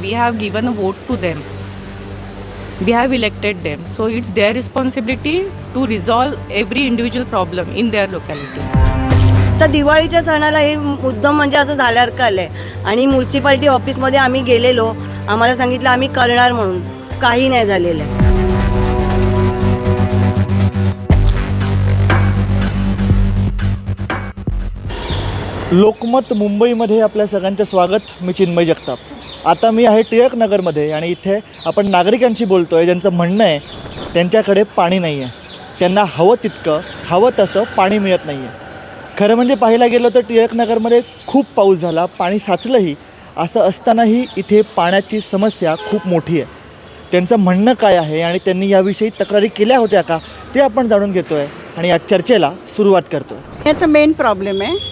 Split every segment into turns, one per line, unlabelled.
We have given a vote to them. We have elected them. So it's their responsibility to resolve every individual problem in their locality.
तर दिवाळीच्या सणाला हे मुद्दाम म्हणजे असं झाल्यासारखं आलं आहे आणि म्युन्सिपाल्टी ऑफिसमध्ये आम्ही गेलेलो आम्हाला सांगितलं आम्ही करणार म्हणून काही नाही झालेलं आहे
लोकमत मुंबईमध्ये आपल्या सगळ्यांचं स्वागत मी चिन्मय जगताप. आता मी आहे टिळक नगरमध्ये आणि इथे आपण नागरिकांशी बोलतो आहे ज्यांचं म्हणणं आहे त्यांच्याकडे पाणी नाही आहे त्यांना हवं तितकं हवं तसं पाणी मिळत नाही आहे खरं म्हणजे पाहायला गेलं तर टिळक नगरमध्ये खूप पाऊस झाला पाणी साचलंही. असं असतानाही इथे पाण्याची समस्या खूप मोठी आहे. त्यांचं म्हणणं काय आहे आणि त्यांनी याविषयी तक्रारी केल्या होत्या का ते आपण जाणून घेतो आहे आणि या चर्चेला सुरुवात करतो आहे
याचा मेन प्रॉब्लेम आहे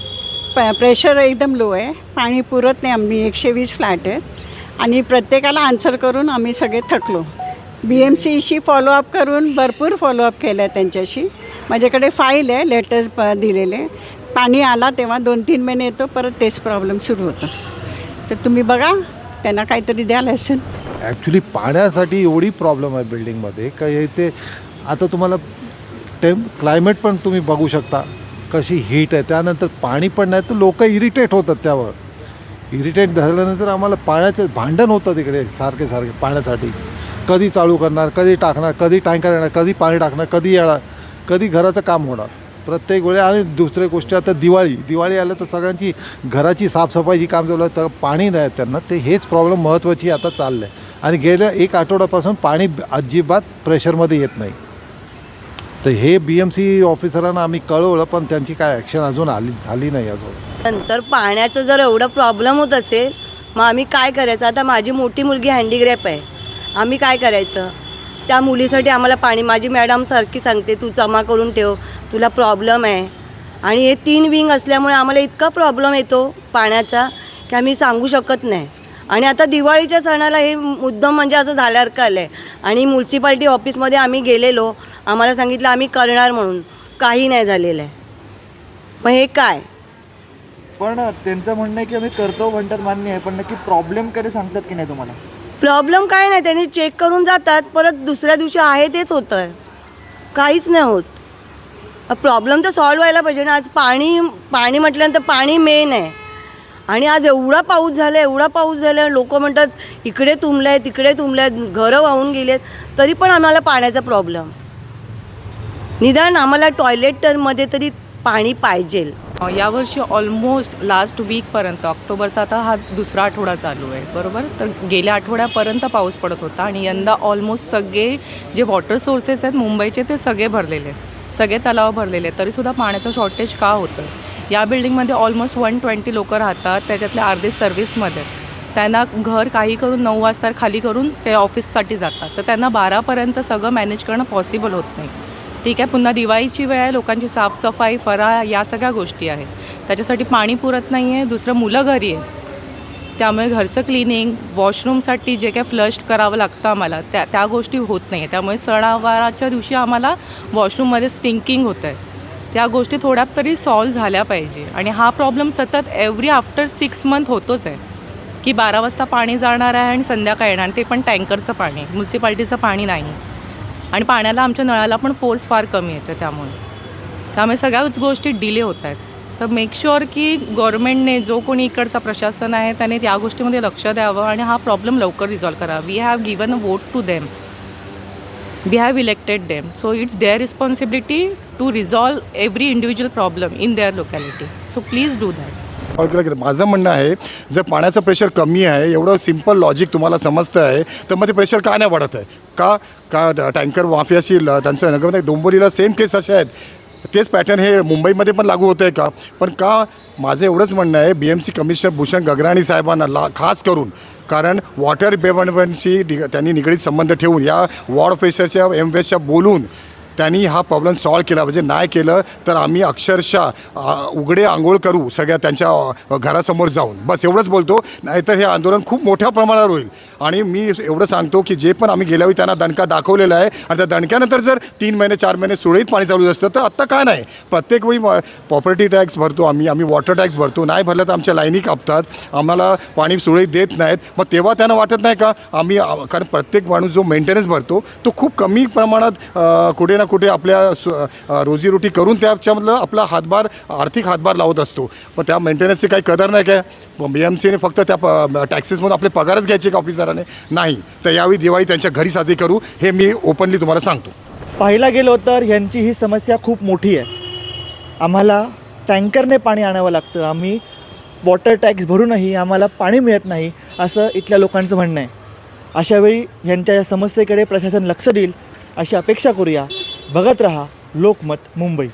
प प्रेशर एकदम लो आहे. पाणी पुरत नाही आम्ही एकशे वीस फ्लॅट आहेत आणि प्रत्येकाला आन्सर करून आम्ही सगळे थकलो. बी एम सीशी फॉलोअप करून भरपूर फॉलोअप केलं आहे त्यांच्याशी. माझ्याकडे फाईल आहे लेटर्स प दिलेले. पाणी आला तेव्हा दोन तीन महिने येतो परत तेच प्रॉब्लेम सुरू होतं. तर तुम्ही बघा त्यांना काहीतरी द्याल असेल
ॲक्च्युली पाण्यासाठी एवढी प्रॉब्लेम आहे बिल्डिंगमध्ये का इथे आता तुम्हाला टेम क्लायमेट पण तुम्ही बघू शकता. कशी हीट आहे त्यानंतर पाणी पण नाही तर लोक इरिटेट होतात त्यावर. इरिटेट झाल्यानंतर आम्हाला पाण्याचं भांडण होतं तिकडे सारखे सारखे पाण्यासाठी. कधी चालू करणार कधी टाकणार कधी टँकर येणार कधी पाणी टाकणार कधी येणार कधी घराचं काम होणार. प्रत्येक वेळे आणि दुसरे गोष्ट आता दिवाळी. दिवाळी आलं तर सगळ्यांची घराची साफसफाईची काम चालू आहे तर पाणी नाही त्यांना ते हेच प्रॉब्लेम महत्त्वाची आता चाललं आहे आणि गेल्या एक आठवड्यापासून पाणी अजिबात प्रेशरमध्ये येत नाही. तर हे बी एम सी ऑफिसरांना आम्ही कळवलं पण त्यांची काय ॲक्शन अजून आली झाली नाही असं.
नंतर पाण्याचं जर एवढं प्रॉब्लेम होत असेल मग आम्ही काय करायचं? आता माझी मोठी मुलगी हँडीग्रेप आहे. आम्ही काय करायचं? त्या मुलीसाठी आम्हाला पाणी माझी मॅडम सारखी सांगते तू जमा करून ठेव तुला प्रॉब्लेम आहे. आणि हे तीन विंग असल्यामुळे आम्हाला इतका प्रॉब्लेम येतो पाण्याचा की आम्ही सांगू शकत नाही. आणि आता दिवाळीच्या सणाला हे मुद्दम म्हणजे असं झाल्यासारखं आलं आहे आणि म्युन्सिपाल्टी ऑफिसमध्ये आम्ही गेलेलो आम्हाला सांगितलं आम्ही करणार म्हणून. काही नाही झालेलं आहे. मग हे काय?
पण त्यांचं म्हणणं आहे की आम्ही करतो म्हणतात मान्य आहे पण नक्की प्रॉब्लेम कधी सांगतात की नाही तुम्हाला?
प्रॉब्लेम काय नाही त्यांनी चेक करून जातात परत दुसऱ्या दिवशी आहे तेच होतं आहे काहीच नाही होत. प्रॉब्लेम तर सॉल्व व्हायला पाहिजे ना. आज पाणी पाणी म्हटल्यानंतर पाणी मेन आहे. आणि आज एवढा पाऊस झाला एवढा पाऊस झाला लोक म्हणतात इकडे तुंबलं आहे तिकडे तुंबलं आहे घरं वाहून गेली आहेत तरी पण आम्हाला पाण्याचा प्रॉब्लेम निदान आम्हाला टॉयलेट टॉयलेटमध्ये तरी पाणी पाहिजे.
यावर्षी ऑलमोस्ट लास्ट वीकपर्यंत ऑक्टोबरचा आता हा दुसरा आठवडा चालू आहे बरोबर? तर गेल्या आठवड्यापर्यंत पाऊस पडत होता आणि यंदा ऑलमोस्ट सगळे जे वॉटर सोर्सेस आहेत मुंबईचे ते सगळे भरलेले आहेत. सगळे तलाव भरलेले आहेत. तरीसुद्धा पाण्याचं शॉर्टेज का होतं या बिल्डिंगमध्ये ऑलमोस्ट वन ट्वेंटी लोकं राहतात त्याच्यातले अर्धे सर्व्हिसमध्ये त्यांना घर काही करून नऊ वाजता खाली करून ते ऑफिससाठी जातात. तर त्यांना बारापर्यंत सगळं मॅनेज करणं पॉसिबल होत नाही. ठीक आहे पुन्हा दिवाळीची वेळ आहे लोकांची साफसफाई फराळ या सगळ्या गोष्टी आहेत. त्याच्यासाठी पाणी पुरत नाही आहे दुसरं मुलं घरी आहे त्यामुळे घरचं क्लिनिंग वॉशरूमसाठी जे काय फ्लश करावं लागतं आम्हाला त्या त्या गोष्टी होत नाही आहे त्यामुळे सणावाराच्या दिवशी आम्हाला वॉशरूममध्ये स्टिंकिंग होतं आहे त्या गोष्टी थोड्या तरी सॉल्व झाल्या पाहिजे. आणि हा प्रॉब्लेम सतत एव्हरी आफ्टर सिक्स मंथ होतोच आहे. की बारा वाजता पाणी जाणार आहे आणि संध्याकाळी येणार ते पण टँकरचं पाणी म्युन्सिपाल्टीचं पाणी नाही. आणि पाण्याला आमच्या नळाला पण फोर्स फार कमी येतो त्यामुळे. त्यामुळे सगळ्याच गोष्टी डिले होत आहेत. तर मेक शुअर की गव्हर्नमेंटने जो कोणी इकडचा प्रशासन आहे त्याने त्या गोष्टीमध्ये लक्ष द्यावं आणि हा प्रॉब्लेम लवकर रिझॉल्व करा we have given a vote to them we have elected them so it's their responsibility to resolve every individual problem in their locality so please do that
माझं म्हणणं आहे जर पाण्याचं प्रेशर कमी आहे एवढं सिंपल लॉजिक तुम्हाला समजतं आहे तर मग ते प्रेशर का नाही वाढत आहे? का का टँकर माफियाशी त्यांचं नगर डोंबोलीला सेम केस असे आहेत. तेच पॅटर्न हे मुंबईमध्ये पण लागू होतं आहे का? पण का माझं एवढंच म्हणणं आहे B M C commissioner Bhushan Gagrani साहेबांना ला खास करून कारण वॉटर डेव्हलपमेंटशी त्यांनी निगडीत संबंध ठेवून या वॉर्ड ऑफिसरच्या एम वेसच्या बोलून त्यांनी हा प्रॉब्लेम सॉल्व केला. म्हणजे नाही केलं तर आम्ही अक्षरशः उघडे आंघोळ करू सगळ्या त्यांच्या घरासमोर जाऊन. बस एवढंच बोलतो. नाहीतर हे आंदोलन खूप मोठ्या प्रमाणावर होईल. आणि मी एवढं सांगतो की जे पण आम्ही गेल्यावेळी त्यांना दणका दाखवलेला आहे आणि त्या दणक्यानंतर जर तीन महिने चार महिने सुरळीत पाणी चालू असतं तर आत्ता काय नाही? प्रत्येक वेळी प्रॉपर्टी टॅक्स भरतो आम्ही आम्ही वॉटर टॅक्स भरतो. नाही भरलं तर आमच्या लाईनी कापतात. आम्हाला पाणी सुरळीत देत नाहीत. मग तेव्हा त्यांना वाटत नाही का? आम्ही कारण प्रत्येक माणूस जो मेंटेनन्स भरतो तो खूप कमी प्रमाणात कुठे ना कुठे आपल्या सु- रोजीरोटी करून त्याच्यामधलं आपला हातभार आर्थिक हातभार लावत असतो. पण त्या मेंटेनन्सची काही कदर नाही काय? बी एम सीने फक्त त्या प टॅक्सेसमधून आपले पगारच घ्यायचे का ऑफिसराने नाही. तर यावेळी दिवाळी त्यांच्या घरी साजरी करू हे मी ओपनली तुम्हाला सांगतो.
पाहायला गेलो तर ह्यांची ही समस्या खूप मोठी आहे. आम्हाला टँकरने पाणी आणावं लागतं. आम्ही वॉटर टॅक्स भरूनही आम्हाला पाणी मिळत नाही असं इथल्या लोकांचं म्हणणं आहे. अशावेळी ह्यांच्या या समस्येकडे प्रशासन लक्ष देईल अशी अपेक्षा करूया. बघत रहा लोकमत मुंबई.